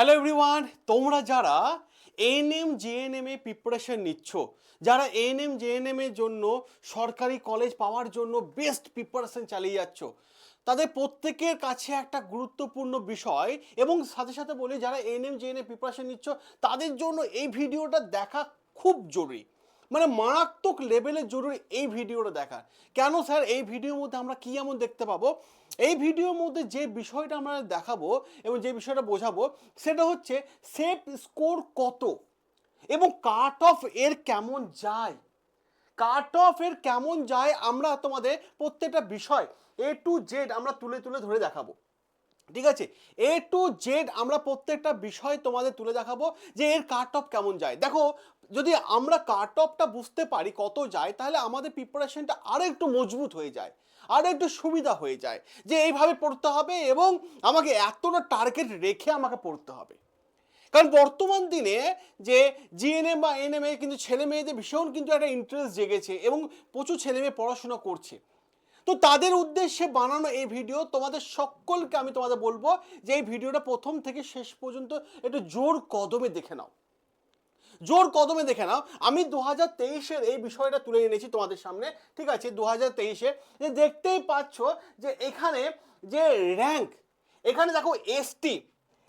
Hello everyone তোমরা যারা ANM GNM এ preparation নিচ্ছ, যারা এএনএম জেএনএম এর জন্য সরকারি কলেজ পাওয়ার জন্য বেস্ট প্রিপারেশন চালিয়ে যাচ্ছ, তাদের প্রত্যেকের কাছে একটা গুরুত্বপূর্ণ বিষয় এবং সাথে সাথে বলি, যারা এএনএম জেএনএম প্রিপারেশন নিচ্ছ, তাদের জন্য এই ভিডিওটা দেখা খুব জরুরি। মানে মারাত্মক লেভেলের জরুরি এই ভিডিওটা দেখা কেন স্যার এই ভিডিওর মধ্যে আমরা কী এমন দেখতে পাবো? এই ভিডিওর মধ্যে যে বিষয়টা আমরা দেখাবো এবং যে বিষয়টা বোঝাবো, সেটা হচ্ছে সেফ স্কোর কত এবং কাট অফ এর কেমন যায়? কাট অফ এর কেমন যায় আমরা তোমাদের প্রত্যেকটা বিষয় এ টু জেড আমরা তুলে তুলে ধরে দেখাবো। ঠিক আছে? এ টু জেড আমরা প্রত্যেকটা বিষয় তোমাদের তুলে দেখাবো যে এর কাট অফ কেমন যায়। দেখো যদি আমরা কাট অফটা বুঝতে পারি কত যায়, তাহলে আমাদের প্রিপারেশনটা আরও একটু মজবুত হয়ে যায় আরও একটু সুবিধা হয়ে যায় যে এইভাবে পড়তে হবে এবং আমাকে এতটা টার্গেট রেখে আমাকে পড়তে হবে। কারণ বর্তমান দিনে যে জিএনএম বা এনএমএ কিন্তু ছেলে মেয়েদের ভীষণ কিন্তু একটা ইন্টারেস্ট জেগেছে এবং প্রচুর ছেলে মেয়ে পড়াশোনা করছে। তো তাদের উদ্দেশ্যে বানানো এই ভিডিও তোমাদের সকলকে আমি তোমাদের বলব যে এই ভিডিওটা প্রথম থেকে শেষ পর্যন্ত একটু জোর কদমে দেখে নাও। জোর কদমে দেখে নাও। আমি দু হাজার তেইশের এই বিষয়টা তুলে এনেছি তোমাদের সামনে, ঠিক আছে? দু হাজার তেইশে। যে দেখতেই পাচ্ছ যে এখানে যে র্যাঙ্ক এখানে দেখো এসটি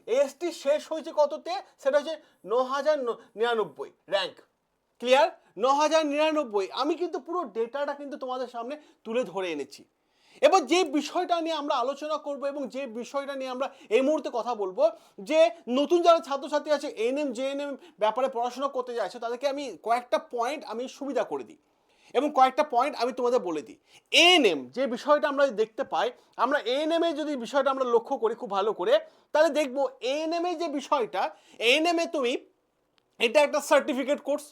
এসটি শেষ হয়েছে কততে? সেটা হচ্ছে ন হাজার নিরানব্বই র্যাঙ্ক ক্লিয়ার ন হাজার নিরানব্বই। আমি কিন্তু পুরো ডেটাটা কিন্তু তোমাদের সামনে তুলে ধরে এনেছি। এবার যে বিষয়টা নিয়ে আমরা আলোচনা করব এবং যে বিষয়টা নিয়ে আমরা এই মুহূর্তে কথা বলব, যে নতুন যারা ছাত্রছাত্রী আছে এনএম জেএনএম ব্যাপারে পড়াশোনা করতে যাচ্ছে, তাদেরকে আমি কয়েকটা পয়েন্ট আমি সুবিধা করে দিই। এবং কয়েকটা পয়েন্ট আমি তোমাদের বলে দিই। এএনএম যে বিষয়টা আমরা দেখতে পাই, আমরা এএনএম যদি বিষয়টা আমরা লক্ষ্য করি খুব ভালো করে, তাহলে দেখব এএনএম যে বিষয়টা এএনএম এ তুমি, এটা একটা সার্টিফিকেট কোর্স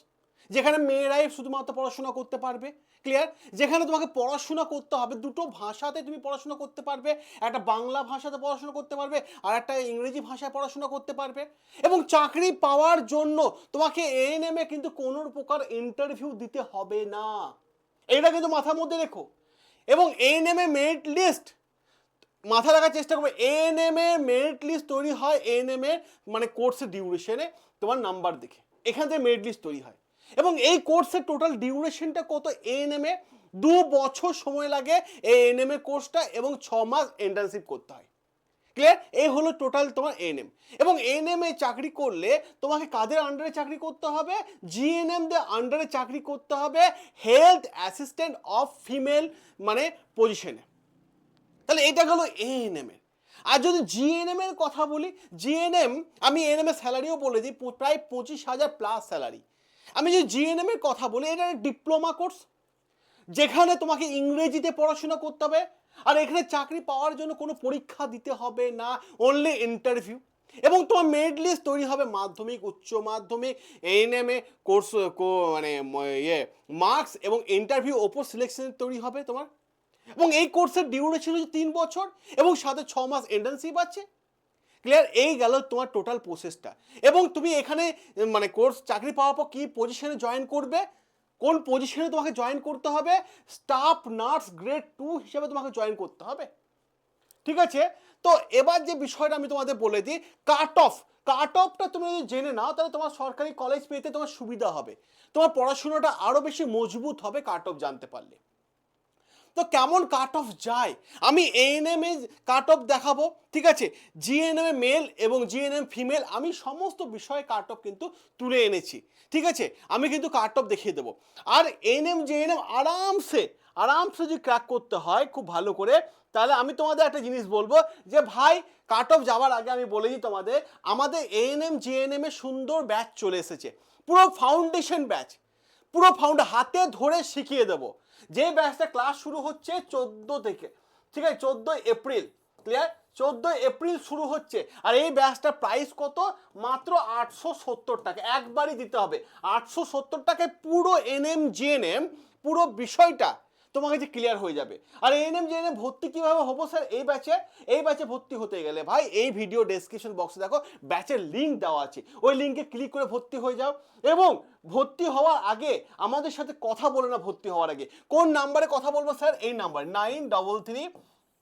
যেখানে মেয়েরাই শুধুমাত্র পড়াশোনা করতে পারবে ক্লিয়ার যেখানে তোমাকে পড়াশোনা করতে হবে, দুটো ভাষাতে তুমি পড়াশোনা করতে পারবে, একটা বাংলা ভাষাতে পড়াশোনা করতে পারবে, আর একটা ইংরেজি ভাষায় পড়াশোনা করতে পারবে। এবং চাকরি পাওয়ার জন্য তোমাকে এএনএম এ কিন্তু কোনো প্রকার ইন্টারভিউ দিতে হবে না। এটা কিন্তু মাথার মধ্যে রেখো। এবং এএনএম এ মেরিট লিস্ট মাথা রাখার চেষ্টা করবে এএনএম এর মেরিট লিস্ট তৈরি হয় এএনএম এর মানে কোর্সের ডিউরেশনে তোমার নাম্বার দেখে। এখান থেকে মেরিট লিস্ট তৈরি হয়। এবং এই কোর্সের টোটাল ডিউরেশনটা কত? এএনএম এ দু বছর সময় লাগে এই এএনএম এর কোর্সটা এবং ছ মাস ইন্টার্নশিপ করতে হয়। ক্লিয়ার এই হলো টোটাল তোমার এএনএম এবং এএনএম এ চাকরি করলে তোমাকে কাদের আন্ডারে চাকরি করতে হবে? জিএনএম দের আন্ডারে চাকরি করতে হবে হেলথ অ্যাসিস্ট্যান্ট অফ ফিমেল মানে পজিশনে তাহলে এটা গেল এএনএম এর। আর যদি জিএনএম এর কথা বলি জিএনএম আমি এএনএম এর স্যালারিও বলে দিই, প্রায় পঁচিশ হাজার প্লাস স্যালারি আমি যদি জিএনএম এর কথা বলি, এটা ডিপ্লোমা কোর্স যেখানে তোমাকে ইংরেজিতে পড়াশোনা করতে হবে, আর এখানে চাকরি পাওয়ার জন্য কোনো পরীক্ষা দিতে হবে না অনলি ইন্টারভিউ এবং তোমার মেরিট লিস্ট তৈরি হবে মাধ্যমিক, উচ্চ মাধ্যমিক এএনএম এ কোর্স মানে ইয়ে মার্কস এবং ইন্টারভিউ ওপর সিলেকশন তৈরি হবে তোমার। এবং এই কোর্সের ডিউরেশন হচ্ছে তিন বছর এবং সাথে ছ মাস ইন্টার্নশিপ আছে। ক্লিয়ার এই গেল তোমার টোটাল প্রসেসটা এবং তুমি এখানে মানে কোর্স চাকরি পাওয়ার পর কী পজিশনে জয়েন করবে? কোন পজিশনে তোমাকে জয়েন করতে হবে? স্টাফ নার্স গ্রেড টু হিসেবে তোমাকে জয়েন করতে হবে। ঠিক আছে? তো এবার যে বিষয়টা আমি তোমাদের বলে দিই কাট অফ কাট অফটা তুমি যদি জেনে নাও, তাহলে তোমার সরকারি কলেজ পেতে তোমার সুবিধা হবে। তোমার পড়াশোনাটা আরও বেশি মজবুত হবে কাট অফ জানতে পারলে। তো কেমন কাট অফ যায়? আমি এএনএম এ কাট অফ দেখাবো, ঠিক আছে? জিএনএম এ মেল এবং জিএনএম ফিমেল আমি সমস্ত বিষয়ে কাট অফ কিন্তু তুলে এনেছি, ঠিক আছে? আমি কিন্তু কাট অফ দেখিয়ে দেবো। আর এএনএম জিএনএম আরামসে আরামসে যদি ক্র্যাক করতে হয় খুব ভালো করে, তাহলে আমি তোমাদের একটা জিনিস বলব যে ভাই কাট অফ যাওয়ার আগে আমি বলে দিই তোমাদের, আমাদের এএনএম জিএনএম এ সুন্দর ব্যাচ চলে এসেছে। পুরো ফাউন্ডেশন ব্যাচ পুরো ফাউন্ড হাতে ধরে শিখিয়ে দেবো। যে ব্যাচটা ক্লাস শুরু হচ্ছে চোদ্দ থেকে, ঠিক আছে? চোদ্দোই এপ্রিল ক্লিয়ার চোদ্দোই এপ্রিল শুরু হচ্ছে, আর এই ব্যাচটার প্রাইস কত? মাত্র আটশো সত্তর টাকা। একবারই দিতে হবে। আটশো সত্তর টাকায় পুরো এনএম জিএনএম পুরো বিষয়টা তোমার কাছে ক্লিয়ার হয়ে যাবে। আর এনএম জেএনএম ভর্তি কীভাবে হব স্যার এই ব্যাচে এই ব্যাচে ভর্তি হতে গেলে ভাই, এই ভিডিও ডেসক্রিপশন বক্সে দেখো ব্যাচের লিঙ্ক দেওয়া আছে। ওই লিঙ্কে ক্লিক করে ভর্তি হয়ে যাও। এবং ভর্তি হওয়ার আগে আমাদের সাথে কথা বলে না ভর্তি হওয়ার আগে। কোন নাম্বারে কথা বলব স্যার এই নাম্বার নাইন ডবল থ্রি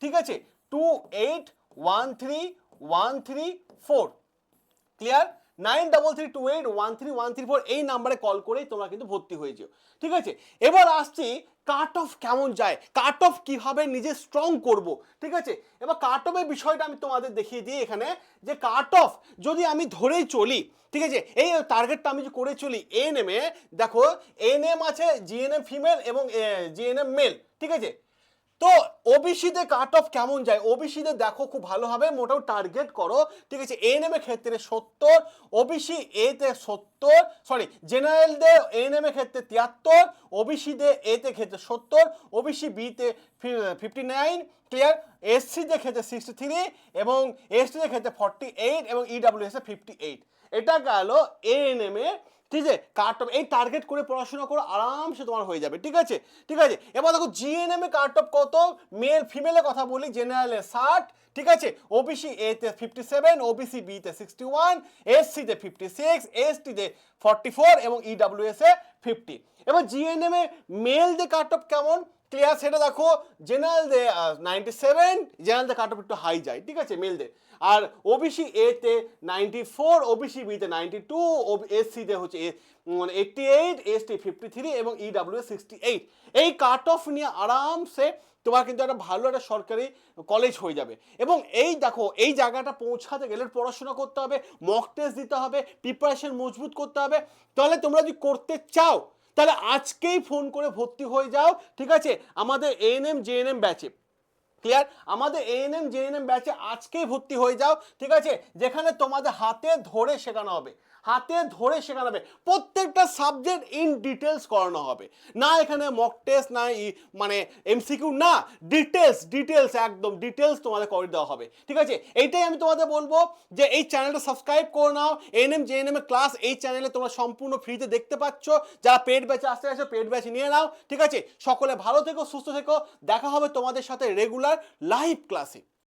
ঠিক আছে? Two eight one three one three four clear nine double three two eight one three one three four এই নাম্বারে কল করেই তোমরা কিন্তু ভর্তি হয়ে যেও। ঠিক আছে? এবার আসছি কাট অফ কেমন যায়? কাট অফ কীভাবে নিজে স্ট্রং করব? ঠিক আছে? এবার কাট অফের বিষয়টা আমি তোমাদের দেখিয়ে দিই এখানে যে কাট অফ যদি আমি ধরেই চলি, ঠিক আছে? এই টার্গেটটা আমি করে চলি এন এম এ দেখো এন এম আছে জিএনএম ফিমেল এবং জিএনএম মেল ঠিক আছে? তো ওবিসিতে কাট অফ কেমন যায়? ওবিসিতে দেখো খুব ভালোভাবে মোটামুটি টার্গেট করো। ঠিক আছে এম এর ক্ষেত্রে সত্তর ওবিসি এতে সত্তর সরি জেনারেলদের এম এর ক্ষেত্রে তিয়াত্তর ওবিসিদের এতে ক্ষেত্রে সত্তর ওবিসি বিতে ফিফটি নাইন ক্লিয়ার এসসিদের ক্ষেত্রে সিক্সটি থ্রি এবং এসটিদের ক্ষেত্রে ফর্টি এইট এবং ইডাব্লিউএস এ ফিফটি এইট এটা গেল এএনএম এ, ঠিক আছে? কাট অফ এই টার্গেট করে পড়াশোনা করো, আরামসে তোমার হয়ে যাবে, ঠিক আছে? ঠিক আছে? এবার দেখো জিএনএম এ কাট অফ কত? মেল ফিমেলের কথা বলি জেনারেলে ষাট, ঠিক আছে? ওবিসি এতে ফিফটি সেভেন ওবিসি বিতে সিক্সটি ওয়ান এসসিতে ফিফটি সিক্স এস টি এসটিতে ফর্টি ফোর এবং ইডাব্লিউএস এ ফিফটি এবার জিএনএম এ মেলদের কাট অফ কেমন? ক্লিয়ার সেটা দেখো জেনারেল দে নাইনটি সেভেন জেনারেল দে কাট অফ একটু হাই যায়, ঠিক আছে মেলদের আর ওবিসি এতে নাইনটি ফোর ওবিসি বিতে নাইনটি টু ও এসসিতে হচ্ছে eighty eight ST fifty three এবং ইডাব্লিউ সিক্সটি এইট এই কাট অফ নিয়ে আরামসে তোমার কিন্তু একটা ভালো একটা সরকারি কলেজ হয়ে যাবে। এবং এই দেখো, এই জায়গাটা পৌঁছাতে গেলে পড়াশোনা করতে হবে মক টেস্ট দিতে হবে প্রিপারেশন মজবুত করতে হবে। তাহলে তোমরা যদি করতে চাও তাহলে আজকেই ফোন করে ভর্তি হয়ে যাও ঠিক আছে? আমাদের এএনএম জেএনএম ব্যাচে ক্লিয়ার আমাদের এএনএম জেএনএম ব্যাচে আজকেই ভর্তি হয়ে যাও, ঠিক আছে? যেখানে তোমাদের হাতে ধরে শেখানো হবে। হাতে ধরে শেখানো হবে। প্রত্যেকটা সাবজেক্ট ইন ডিটেলস করানো হবে। না এখানে মক টেস্ট না মানে এমসিকিউ না। ডিটেলস ডিটেলস একদম ডিটেলস তোমাদের করে দেওয়া হবে। ঠিক আছে? এইটাই আমি তোমাদের বলব যে এই চ্যানেলটা সাবস্ক্রাইব করে নাও। এনএম জেএনএম ক্লাস এই চ্যানেলে তোমরা সম্পূর্ণ ফ্রিতে দেখতে পাচ্ছ। যারা পেড ব্যাচে আসতে আসে পেড ব্যাচ নিয়ে নাও। ঠিক আছে? সকলে ভালো থেকো, সুস্থ থেকো। দেখা হবে তোমাদের সাথে রেগুলার লাইভ ক্লাসে